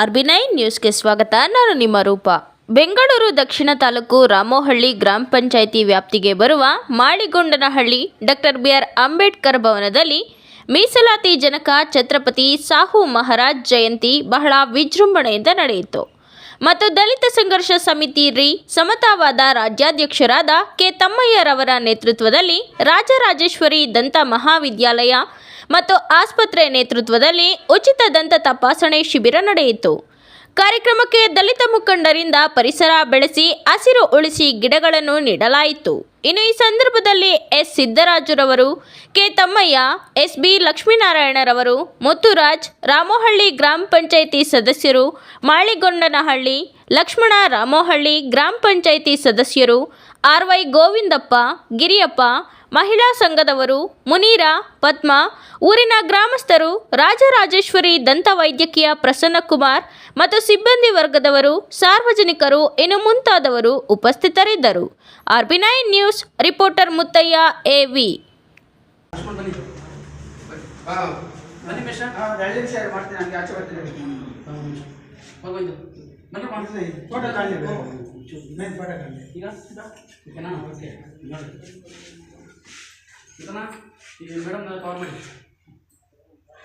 R B nine ನ್ಯೂಸ್ಗೆ ಸ್ವಾಗತ. ನಾನು ನಿಮ್ಮ ರೂಪ. ಬೆಂಗಳೂರು ದಕ್ಷಿಣ ತಾಲೂಕು ರಾಮೋಹಳ್ಳಿ ಗ್ರಾಮ ಪಂಚಾಯಿತಿ ವ್ಯಾಪ್ತಿಗೆ ಬರುವ Maligondanahalli doctor B R Ambedkar ಭವನದಲ್ಲಿ ಮೀಸಲಾತಿ ಜನಕ ಛತ್ರಪತಿ ಸಾಹು ಮಹಾರಾಜ್ ಜಯಂತಿ ಬಹಳ ವಿಜೃಂಭಣೆಯಿಂದ ನಡೆಯಿತು. ಮತ್ತು ದಲಿತ ಸಂಘರ್ಷ ಸಮಿತಿ ರಿ ಸಮತಾವಾದ ರಾಜ್ಯಾಧ್ಯಕ್ಷರಾದ ಕೆ ತಮ್ಮಯ್ಯರವರ ನೇತೃತ್ವದಲ್ಲಿ ರಾಜರಾಜೇಶ್ವರಿ ದಂತ ಮಹಾವಿದ್ಯಾಲಯ ಮತ್ತು ಆಸ್ಪತ್ರೆ ನೇತೃತ್ವದಲ್ಲಿ ಉಚಿತ ದಂತ ತಪಾಸಣೆ ಶಿಬಿರ ನಡೆಯಿತು. ಕಾರ್ಯಕ್ರಮಕ್ಕೆ ದಲಿತ ಮುಖಂಡರಿಂದ ಪರಿಸರ ಬೆಳೆಸಿ, ಹಸಿರು ಉಳಿಸಿ ಗಿಡಗಳನ್ನು ನೀಡಲಾಯಿತು. ಇನ್ನು ಈ ಸಂದರ್ಭದಲ್ಲಿ ಎಸ್. ಸಿದ್ದರಾಜುರವರು, ಕೆ. ತಮ್ಮಯ್ಯ, ಎಸ್. ಬಿ. ಲಕ್ಷ್ಮೀನಾರಾಯಣರವರು, ಮುತ್ತುರಾಜ್, ರಾಮೋಹಳ್ಳಿ ಗ್ರಾಮ ಪಂಚಾಯಿತಿ ಸದಸ್ಯರು, ಮಾಳಿಗೊಂಡನಹಳ್ಳಿ, ಲಕ್ಷ್ಮಣ ರಾಮೋಹಳ್ಳಿ ಗ್ರಾಮ ಪಂಚಾಯಿತಿ ಸದಸ್ಯರು, ಆರ್. ವೈ. ಗೋವಿಂದಪ್ಪ, ಗಿರಿಯಪ್ಪ ಮಹಿಳಾ ಸಂಘದವರು ಮುನೀರ ಪದ್ಮ ಊರಿನ ಗ್ರಾಮಸ್ಥರು ರಾಜರಾಜೇಶ್ವರಿ ದಂತ ವೈದ್ಯಕೀಯ ಪ್ರಸನ್ನಕುಮಾರ್ ಮತ್ತು ಸಿಬ್ಬಂದಿ ವರ್ಗದವರು ಸಾರ್ವಜನಿಕರು ಇನ್ನು ಮುಂತಾದವರು ಉಪಸ್ಥಿತರಿದ್ದರು. R B nine news reporter Muthaiah A V Lakshman ಬನ್ನಿ ಹಾ ಬನ್ನಿ ಮೇಷ ಹಾ, ಎರಡು ನಿಮಿಷ ಇರು, ಮಾಡ್ತೀನಿ ನನಗೆ ಆಚೆ ಬರ್ತೀನಿ ಹೋಗೋಯ್ತು ಬನ್ನಿ ಮಾಡ್ತೀನಿ. ಫೋಟೋ ಈಗ? ಓಕೆ ನೋಡಿ. ಇದನ್ನ ಈಗ ಮೇಡಮ್ ಕವರ್ ಮಾಡಿ.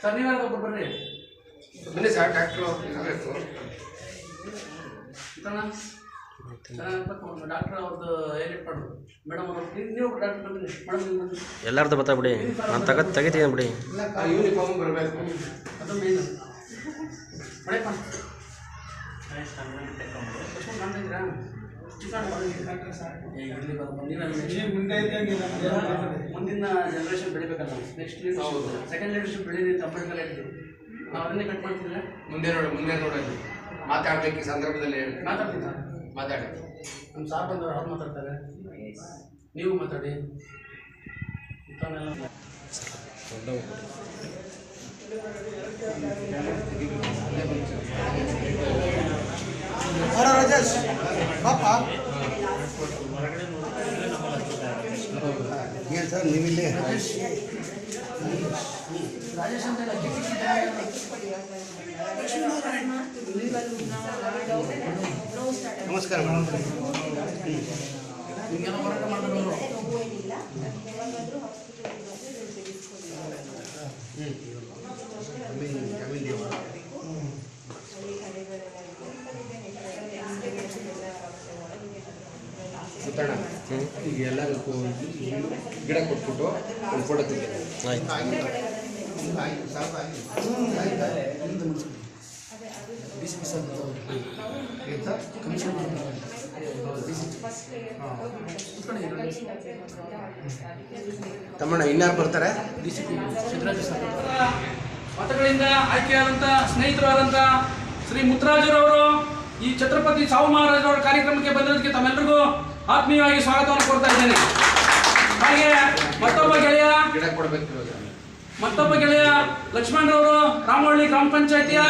ಸರ್ ನೀವ್ಯಾರು ಒಬ್ಬರು ಬರ್ರಿ. ಬನ್ನಿ ಸರ್ ಡಾಕ್ಟ್ರು ಇದನ್ನ ಡಾಕ್ಟರ್ ಅವ್ರದ್ದು ಏನಿಟ್ ಮಾಡು ಮೇಡಮ್ ಅವರು ನೀವು ಡಾಕ್ಟರ್ ಬಂದಿರಿ ಮೇಡಮ್ ನೀವು ಬನ್ನಿ ಎಲ್ಲಾರ್ದು ಬತ್ತಾ ಬಿಡಿ. ನಾನು ತಗ ತೆಗಿತೀನಿ ಬಿಡಿ. ಯೂನಿಫಾರ್ಮ್ ಬರಬೇಕು. ಅದು ಮೇನ್ ಮಳೆಪ್ಪ ಮುಂದಿನ ಜನರೇಷನ್ ಬೆಳಿಬೇಕಲ್ಲ ನೆಕ್ಸ್ಟ್. ಸೆಕೆಂಡ್ ಲೀಡರ್ಶಿಪ್ ಬೆಳೀರಿ ತಪ್ಪಲ್ಲ ನಾವು ಅದನ್ನೇ ಕಟ್ ಮಾಡ್ತಿದ್ರೆ ಮುಂದೆ ನೋಡು ಮುಂದೆ ನೋಡೋದು ಮಾತಾಡ್ಬೇಕು ಈ ಸಂದರ್ಭದಲ್ಲಿ. ಮಾತಾಡ್ತೀನಿ ಸರ್ ಮಾತಾಡಿ. ನಮ್ಮ ಸಾರ್ ಬಂದವರು ಅವ್ರು ಮಾತಾಡ್ತಾರೆ. ನೀವು ಮಾತಾಡಿ. ರಾಜೇಶ್. ಪಾಪ ಏನು ಸರ್ ನೀವಿಲ್ಲಿ ರಾಜೇಶ್ ಅಂತ ಇಲ್ಲ, ಚಿಕ್ಕ ಚಿಕ್ಕ ನಮಸ್ಕಾರ ಮೇಡಮ್ ನಿಮಗೆಲ್ಲ ಹೋರಾಟ ಮಾಡಿದ್ರು ಸುತ್ತಣ ಈಗ ಗಿಡ ಕೊಟ್ಬಿಟ್ಟು ಒಂದು ತಮ್ಮಣ್ಣ, ಇನ್ಯಾರು ಬರ್ತಾರೆ? ಮತಗಳಿಂದ ಆಯ್ಕೆಯಾದಂತ ಸ್ನೇಹಿತರಾದಂಥ ಶ್ರೀ ಮುತ್ತರಾಜರವರು ಈ ಛತ್ರಪತಿ ಸಾಹು ಮಹಾರಾಜರವರ ಕಾರ್ಯಕ್ರಮಕ್ಕೆ ಬಂದಿರೋದಕ್ಕೆ ತಮ್ಮೆಲ್ಲರಿಗೂ ಆತ್ಮೀಯವಾಗಿ ಸ್ವಾಗತವನ್ನು ಕೊಡ್ತಾ ಇದ್ದೇನೆ. ಹಾಗೆ ಮತ್ತೊಬ್ಬ ಗೆಳೆಯ ಮತ್ತೊಬ್ಬ ಗೆಳೆಯ ಲಕ್ಷ್ಮಣರವರು ರಾಮವಳ್ಳಿ ಗ್ರಾಮ ಪಂಚಾಯತಿಯ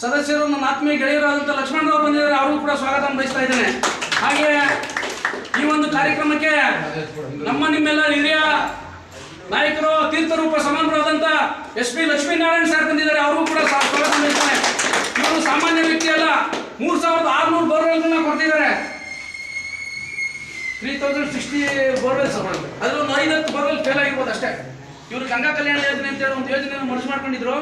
ಸದಸ್ಯರು, ನನ್ನ ಆತ್ಮೀಯ ಗೆಳೆಯರಾದಂಥ ಲಕ್ಷ್ಮಣರವರು ಬಂದಿದ್ದಾರೆ. ಅವ್ರಿಗೂ ಕೂಡ ಸ್ವಾಗತವನ್ನು ಬಯಸ್ತಾ ಇದ್ದೇನೆ. ಹಾಗೆ ಈ ಒಂದು ಕಾರ್ಯಕ್ರಮಕ್ಕೆ ನಮ್ಮ ನಿಮ್ಮೆಲ್ಲ ಹಿರಿಯ ನಾಯಕರು, ತೀರ್ಥರೂಪ ಸಮಾನರಾದಂಥ ಎಸ್ ಪಿ ಲಕ್ಷ್ಮೀನಾರಾಯಣ ಸರ್ ಬಂದಿದ್ದಾರೆ. ಅವ್ರಿಗೂ ಕೂಡ ಸ್ವಾ- ಸ್ವಾಗತ ಬಯಸ್ತೇನೆ. ಇವರು ಸಾಮಾನ್ಯ ವ್ಯಕ್ತಿ ಅಲ್ಲ ಮೂರು ಸಾವಿರದ ಆರುನೂರು ಬೋರ್ವೆಲ್ಗಳನ್ನ ಕೊಡ್ತಿದ್ದಾರೆ. ತ್ರೀ ತೌಸಂಡ್ ಸಿಕ್ಸ್ಟಿ ಬೋರ್ವೆಲ್ಸ್ ಅದ್ರಲ್ಲಿ ಒಂದು ಐದತ್ತು ಬೋರ್ವೆಲ್ ಫೇಲ್ ಆಗಿರ್ಬೋದು ಅಷ್ಟೇ. ಇವರು ಗಂಗಾ ಕಲ್ಯಾಣ ಯೋಜನೆ ಅಂತ ಹೇಳಿ ಒಂದು ಯೋಜನೆಯನ್ನು ಮನಸ್ಸು ಮಾಡ್ಕೊಂಡಿದ್ರು.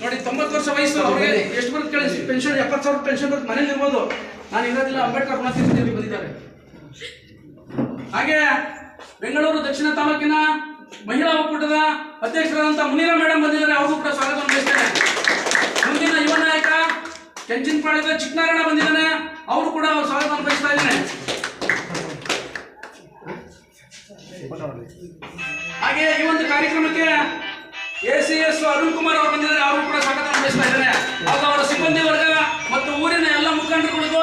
ನೋಡಿ ತೊಂಬತ್ತು ವರ್ಷ ವಯಸ್ಸು ಅವ್ರಿಗೆ ಎಷ್ಟು ಬರುತ್ತೆ ಕೇಳಿ ಪೆನ್ಷನ್ ಎಪ್ಪತ್ತು ಸಾವಿರ ಪೆನ್ಷನ್ ಬರುತ್ತೆ ಮನೇಲಿ ಇರ್ಬೋದು. ನಾನು ಇರೋದಿಲ್ಲ ಅಂಬೇಡ್ಕರ್ ಗುಣತೀರ್ಥದಲ್ಲಿ ಬಂದಿದ್ದಾರೆ. ಹಾಗೆ ಬೆಂಗಳೂರು ದಕ್ಷಿಣ ತಾಲೂಕಿನ ಮಹಿಳಾ ಒಕ್ಕೂಟದ ಅಧ್ಯಕ್ಷರಾದಂಥ ಮುನೀರಾ ಮೇಡಮ್ ಬಂದಿದ್ದಾರೆ. ಅವ್ರಿಗೂ ಕೂಡ ಸ್ವಾಗತವನ್ನು ಬಯಸ್ತಾರೆ ಮುಂದಿನ ಯುವ ನಾಯಕ ಕೆಂಚಿನಪಾಳ್ಯದ ಚಿಕ್ಕನಾರಾಯಣ ಬಂದಿದ್ದಾನೆ. ಅವರು ಕೂಡ ಸ್ವಾಗತವನ್ನು ಬಯಸ್ತಾ ಇದ್ದೇನೆ ಹಾಗೆ ಈ ಒಂದು ಕಾರ್ಯಕ್ರಮಕ್ಕೆ A C S Arun Kumar ಅವರು ಬಂದಿದ್ದಾರೆ. ಅವರು ಕೂಡ ಸ್ವಾಗತ ಬಯಸ್ತಾ ಇದ್ದಾರೆ. ಹಾಗೂ ಅವರ ಸಿಬ್ಬಂದಿ ವರ್ಗ ಮತ್ತು ಊರಿನ ಎಲ್ಲ ಮುಖಂಡರುಗಳಿಗೂ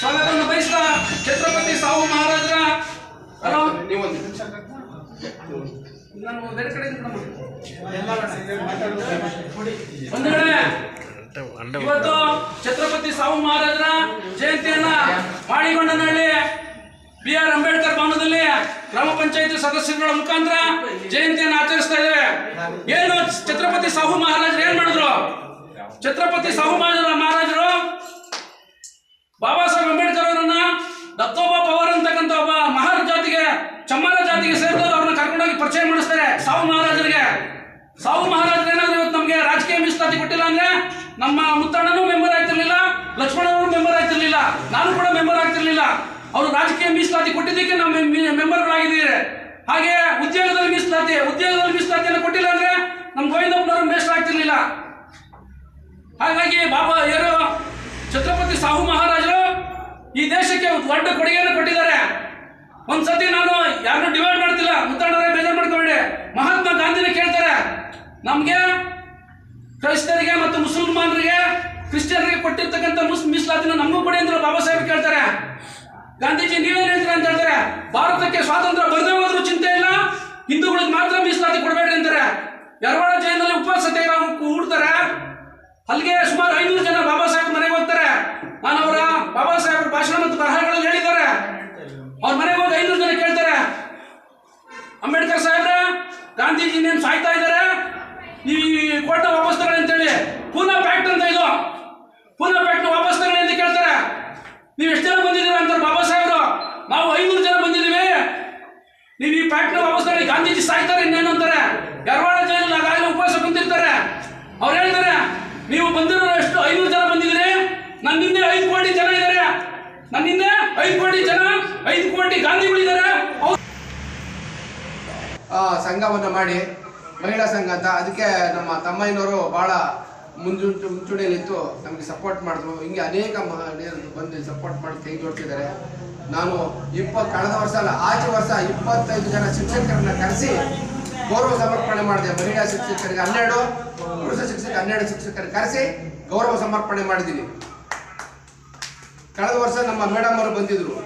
ಸ್ವಾಗತವನ್ನು ಬಯಸ್ತಾ ಛತ್ರಪತಿ ಸಾಹು ಮಹಾರಾಜರ ನಾನು ಬೇರೆ ಕಡೆ. ಒಂದು ವೇಳೆ ಇವತ್ತು ಛತ್ರಪತಿ ಸಾಹು ಮಹಾರಾಜರ ಮಾಡಿಗೊಂಡನಹಳ್ಳಿ ಬಿ ಆರ್ ಅಂಬೇಡ್ಕರ್ ಭವನದಲ್ಲಿ ಗ್ರಾಮ ಪಂಚಾಯತಿ ಸದಸ್ಯರುಗಳ ಮುಖಾಂತರ ಜಯಂತಿಯನ್ನು ಆಚರಿಸ್ತಾ ಇದ್ದೇವೆ. ಏನು ಛತ್ರಪತಿ ಸಾಹು ಮಹಾರಾಜರು ಏನ್ ಮಾಡಿದ್ರು? ಛತ್ರಪತಿ ಸಾಹು ಮಹಾರಾಜ- ಮಹಾರಾಜರು ಬಾಬಾ ಸಾಹೇಬ್ ಅಂಬೇಡ್ಕರ್ ಅವರನ್ನ ದತ್ತೋಬಾ ಪವರ್ ಅಂತಕ್ಕಂಥ ಒಬ್ಬ ಮಹಾರ ಜಾತಿಗೆ, ಚಮ್ಮಾರ ಜಾತಿಗೆ ಸೇರಿದವರು ಅವ್ರನ್ನ ಕರ್ಕೊಂಡೋಗಿ ಪರಿಚಯ ಮಾಡಿಸ್ತಾರೆ ಸಾವು ಮಹಾರಾಜರಿಗೆ. ಸಾಹು ಮಹಾರಾಜರು ಏನಾದ್ರು ಇವತ್ತು ನಮಗೆ ರಾಜಕೀಯ ಮೀಸಲಾತಿ ಕೊಟ್ಟಿಲ್ಲ ಅಂದ್ರೆ ನಮ್ಮ ಮುತ್ತಣ್ಣನೂ ಮೆಂಬರ್ ಆಗ್ತಿರ್ಲಿಲ್ಲ ಲಕ್ಷ್ಮಣನವರು ಮೆಂಬರ್ ಆಗ್ತಿರ್ಲಿಲ್ಲ, ನಾನು ಕೂಡ ಮೆಂಬರ್ ಆಗ್ತಿರ್ಲಿಲ್ಲ. ಅವರು ರಾಜಕೀಯ ಮೀಸಲಾತಿ ಕೊಟ್ಟಿದ್ದಕ್ಕೆ ನಾವು ಮೆಂಬರ್ಗಳಾಗಿದ್ದೀರಿ. ಹಾಗೆ ಉದ್ಯೋಗದಲ್ಲಿ ಮೀಸಲಾತಿ ಉದ್ಯೋಗದಲ್ಲಿ ಮೀಸಲಾತಿಯನ್ನು ಕೊಟ್ಟಿಲ್ಲ ಅಂದ್ರೆ ನಮ್ಮ ಗೋವಿಂದಪ್ಪನವರು ಮೇಸಲಾಗ್ತಿರ್ಲಿಲ್ಲ ಹಾಗಾಗಿ ಬಾಬಾ ಯಾರು? ಛತ್ರಪತಿ ಸಾಹು ಮಹಾರಾಜರು ಈ ದೇಶಕ್ಕೆ ದೊಡ್ಡ ಕೊಡುಗೆಯನ್ನು ಕೊಟ್ಟಿದ್ದಾರೆ. ಒಂದ್ಸತಿ ನಾನು ಯಾರನ್ನೂ ಡಿವೈಡ್ ಮಾಡ್ತಿಲ್ಲ. ಮುತ್ತಣ್ಣರೇ ಬೇಜಾರು ಮಾಡ್ಕೋಬೇಡಿ. ಮಹಾತ್ಮ ಗಾಂಧಿನ ಕೇಳ್ತಾರೆ. ನಮಗೆ ಕ್ರೈಸ್ತರಿಗೆ ಮತ್ತು ಮುಸಲ್ಮಾನರಿಗೆ, ಕ್ರಿಶ್ಚಿಯನ್ರಿಗೆ ಕೊಟ್ಟಿರ್ತಕ್ಕಂಥ ಮುಸ್ ಮೀಸಲಾತಿನ ನಮಗೂ ಕೊಡಿ ಅಂತ ಬಾಬಾ ಸಾಹೇಬ್ ಕೇಳ್ತಾರೆ. ಗಾಂಧೀಜಿ ನೀವೇನು ಹೇಳ್ತೀರಾ ಅಂತ ಹೇಳ್ತಾರೆ? ಭಾರತಕ್ಕೆ ಸ್ವಾತಂತ್ರ್ಯ ಬರದೇ ಚಿಂತೆ ಇಲ್ಲ. ಹಿಂದೂಗಳಿಗೆ ಮಾತ್ರ ಮೀಸಲಾತಿ ಕೊಡಬೇಡ್ರಿ ಅಂತಾರೆ. ಯರವಾಡ ಜೈಲಿನಲ್ಲಿ ಉಪವಾಸ ಸತ್ಯಾಗ್ರಹ ಹೂಡ್ತಾರೆ. ಅಲ್ಲಿಗೆ ಸುಮಾರು ಐನೂರು ಜನ ಬಾಬಾ ಸಾಹೇಬ್ ಮನೆಗೆ ಹೋಗ್ತಾರೆ. ನಾನು ಅವರ ಬಾಬಾ ಸಾಹೇಬ್ ಭಾಷಣ ಮತ್ತು ಬರಹಗಳಲ್ಲಿ ಹೇಳಿದ್ದಾರೆ. ಅವ್ರ ಮನೆಗೆ ಹೋಗಿ ಐನೂರು ಜನ ಕೇಳ್ತಾರೆ. ಅಂಬೇಡ್ಕರ್ ಸಾಹೇಬ್ರೆ, ಗಾಂಧೀಜಿ ನೇನು ಸಾಯ್ತಾ ಇದ್ದಾರೆ? ಈ ಕೋಟ ವಾಪಸ್ ತಗೊಳ್ಳಿ ಅಂತೇಳಿ. ಪೂನಾ ಪ್ಯಾಕ್ಟ್ ಅಂತ ಇದು. ಪೂನಾ ಪ್ಯಾಕ್ಟ್ ವಾಪಸ್ ತಗೊಳ್ಳಿ ಅಂತ ಕೇಳ್ತಾರೆ. ನೀವು ಎಷ್ಟು ಜನ ಬಂದಿದ್ದೀರಾ ಅಂತಾರೆ ಬಾಬಾ ನಾವು ಐನೂರು ಜನ ಬಂದಿದ್ದೀವಿ. ನೀವು ಈ ಪ್ಯಾಕ್ಟ್ನ ವಾಪಸ್ ಮಾಡಿ ಗಾಂಧೀಜಿ ಸಾಯ್ತಾರೆ, ಇನ್ನೇನು ಅಂತಾರೆ? ಯರವಾಡ ಜೈಲಲ್ಲಿ ಅದಾಗಲೇ ಉಪವಾಸ ಕುಂತಿರ್ತಾರೆ. ಅವ್ರು ಹೇಳ್ತಾರೆ, ನೀವು ಬಂದಿರೋ ಎಷ್ಟು ಐನೂರು ಜನ ಬಂದಿದ್ದೀರಿ. ನನ್ನ ಹಿಂದೆ ಐದು ಕೋಟಿ ಜನ ಇದ್ದಾರೆ. ನನ್ನ ಹಿಂದೆ ಐದು ಕೋಟಿ ಜನ, ಐದು ಕೋಟಿ ಗಾಂಧಿಗಳಿದ್ದಾರೆ ಸಂಘವನ್ನು ಮಾಡಿ, ಮಹಿಳಾ ಸಂಘ ಅಂತ. ಅದಕ್ಕೆ ನಮ್ಮ ತಮ್ಮಯ್ಯನವರು ಬಹಳ ಮುಂಚೂಣಿ ಮುಂಚೂಣಿಯಲ್ಲಿತ್ತು. ನಮಗೆ ಸಪೋರ್ಟ್ ಮಾಡಿದ್ರು. ಹಿಂಗೆ ಅನೇಕ ಮಹಿಳೆಯರು ಬಂದು ಸಪೋರ್ಟ್ ಮಾಡಿ ಕೈ ಜೋಡಿಸಿದ್ದಾರೆ. ನಾನು ಇಪ್ಪತ್ತು ಕಳೆದ ವರ್ಷ ಅಲ್ಲ, ಆಚೆ ವರ್ಷ ಇಪ್ಪತ್ತೈದು ಜನ ಶಿಕ್ಷಕರನ್ನ ಕರೆಸಿ ಗೌರವ ಸಮರ್ಪಣೆ ಮಾಡಿದೆ. ಮಹಿಳಾ ಶಿಕ್ಷಕರಿಗೆ ಹನ್ನೆರಡು, ಪುರುಷ ಶಿಕ್ಷಕ ಹನ್ನೆರಡು ಶಿಕ್ಷಕರಿಗೆ ಕರೆಸಿ ಗೌರವ ಸಮರ್ಪಣೆ ಮಾಡಿದ್ದೀನಿ. ಕಳೆದ ವರ್ಷ ನಮ್ಮ ಮೇಡಮ್ ಅವರು ಬಂದಿದ್ರು.